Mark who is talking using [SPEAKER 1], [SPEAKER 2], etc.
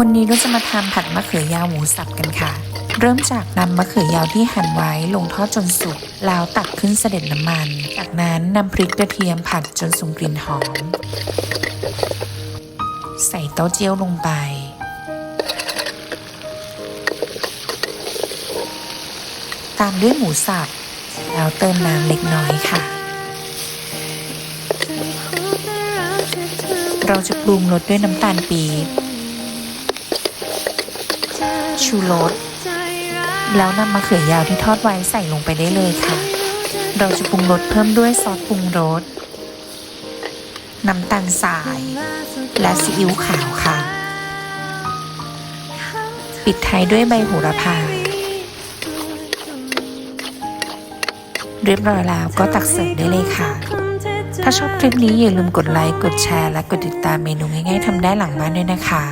[SPEAKER 1] วันนี้เราจะมาทำผัดมะเขือยาวหมูสับกันค่ะ เริ่มจากนำมะเขือยาวที่หั่นไว้ลงทอดจนสุก แล้วตักขึ้นเสด็จน้ำมัน จากนั้นนำพริกกระเทียมผัดจนส่งกลิ่นหอม ใส่เต้าเจี้ยวลงไป ตามด้วยหมูสับ แล้วเติมน้ำเล็กน้อยค่ะ เราจะปรุงรสด้วยน้ำตาลปี๊บ ชูรสแล้วนำมะเขือยาวที่ทอดไว้ใส่ลงไปได้เลยค่ะ เราจะปรุงรสเพิ่มด้วยซอสปรุงรสน้ำตาลทราย และซีอิ๊วขาวค่ะ ปิดท้ายด้วยใบโหระพา เรียบร้อยแล้วก็ตักเสิร์ฟได้เลยค่ะ ถ้าชอบคลิปนี้อย่าลืมกดไลค์ กดแชร์ และกดติดตามเมนูง่ายๆทำได้หลังบ้านด้วยนะคะ